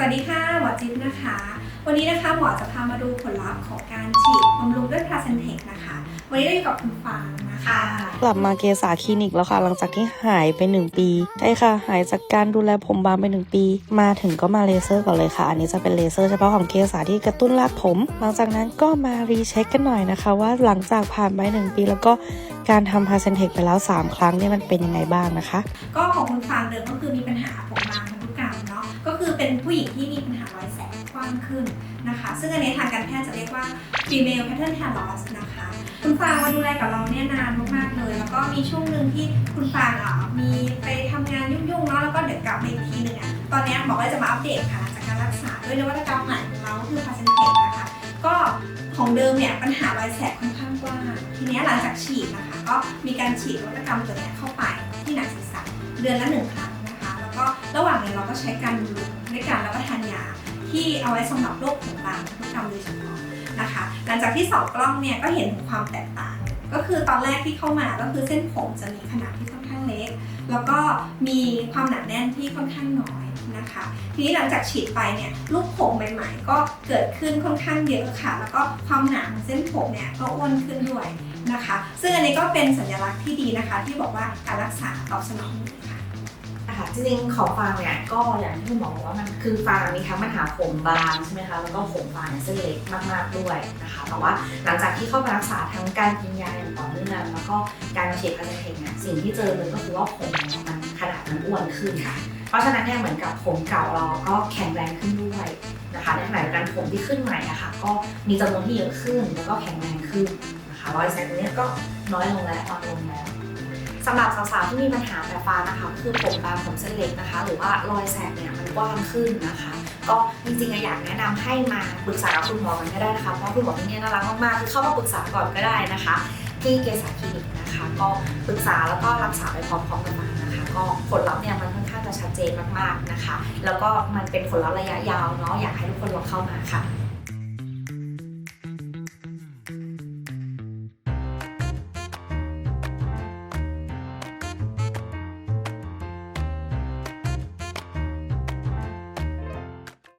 วัสดีค่ะ หมอจิ๊บนะคะ วันนี้นะคะหมอจะพามาดูผลลัพธ์ของการฉีดบำรุงด้วยพาเซนเทคนะคะ วันนี้เราอยู่กับคุณฟางนะคะ กลับมาเกษาคลินิกแล้วค่ะ หลังจากที่หายไป 1 ปี ใช่ค่ะ หายจากการดูแลผมบางไป 1 ปี มาถึงก็มาเลเซอร์ก่อนเลยค่ะ อันนี้จะเป็นเลเซอร์เฉพาะของเกษาที่กระตุ้นรากผม หลังจากนั้นก็มารีเช็คกันหน่อยนะคะ ว่าหลังจากผ่านไป 1 ปีแล้วก็การทำพาเซนเทคไปแล้ว 3 ครั้งเนี่ยมันเป็นยังไงบ้างนะคะ ก็ของคุณฟางเดิมก็คือมีปัญหา ผู้หญิงที่มีปัญหารอยแสกกว้างขึ้นนะคะ ซึ่งอันนี้ทางการแพทย์จะเรียกว่า female pattern hair loss นะคะ คุณฟางมาดูแลกับเราเนี่ยนานมากๆเลย แล้วก็มีช่วงหนึ่งที่คุณฟางอะมีไปทำงานยุ่งๆเนาะแล้วก็เดี๋ยวกลับมาอีกทีหนึ่งอะตอนนี้บอกว่าจะมาอัปเดตค่ะจากการรักษาด้วยนวัตกรรมใหม่ของเราคือพาเซนเทคนะคะ ก็ของเดิมเนี่ยปัญหารอยแสกค่อนข้างกว้างทีนี้หลังจากฉีดนะคะ ก็มีการฉีดนวัตกรรมตัวนี้เข้าไปที่หนังศีรษะเดือนละหนึ่งครั้ง ระหว่างนี่ยเราก็ใช้การด้วยการรับประทานยาที่เอาไว้สำหรับโรคผมบางพันธุกรรมโดยเฉพาะนะคะ หลังจากที่สองกล้องเนี่ยก็เห็นความแตกต่าง ก็คือตอนแรกที่เข้ามาก็คือเส้นผมจะมีขนาดที่ค่อนข้างเล็ก แล้วก็มีความหนาแน่นที่ค่อนข้างน้อยนะคะ ทีนี้หลังจากฉีดไปเนี่ยลูกผมใหม่ๆ ก็เกิดขึ้นค่อนข้างเยอะค่ะ แล้วก็ความหนาของเส้นผมเนี่ยก็อ้วนขึ้นด้วยนะคะ ซึ่งอันนี้ก็เป็นสัญลักษณ์ที่ดีนะคะ ที่บอกว่าการรักษาตอบสนองดีค่ะ ค่ะจริงๆของฟางเนี่ยก็อย่างที่คุณหมอบอกว่ามันคือฟางมีทั้งปัญหาผมบางใช่ไหมคะแล้วก็ผมฟางเนี่ยเส้นเล็กมากๆด้วยนะคะแต่ว่าหลังจากที่เข้ามารักษาทั้งการกินยาอย่างต่อเนื่องแล้วก็การฉีดพาสเทคเนี่ยสิ่งที่เจอเลยก็คือว่าผมมันขนาดมันอ้วนขึ้นค่ะ เพราะฉะนั้นเนี่ยเหมือนกับผมเก่าเราก็แข็งแรงขึ้นด้วยนะคะในขณะเดียวกันผมที่ขึ้นใหม่อะค่ะก็มีจำนวนที่เยอะขึ้นแล้วก็แข็งแรงขึ้นนะคะรอยแซกตรงนี้ก็น้อยลงแล้วอ่อนลงแล้ว สำหรับสาวๆที่มีปัญหาแบบฟ้านะคะก็คือผมบางผมเส้นเล็กนะคะ หรือว่ารอยแสบเนี่ยมันกว้างขึ้นนะคะ ก็จริงๆอยากแนะนำให้มาปรึกษากับคุณหมอกันก็ได้นะคะเพราะคุณหมอที่นี่น่ารักมากๆคือเข้ามาปรึกษาก่อนก็ได้นะคะ ที่เกษาคลินิกนะคะ ก็ปรึกษาแล้วก็รักษาไปพร้อมๆกันมานะคะ ก็ผลลัพธ์เนี่ยมันค่อนข้างจะชัดเจนมากๆนะคะ แล้วก็มันเป็นผลลัพธ์ระยะยาวเนาะอยากให้ทุกคนลองเข้ามาค่ะ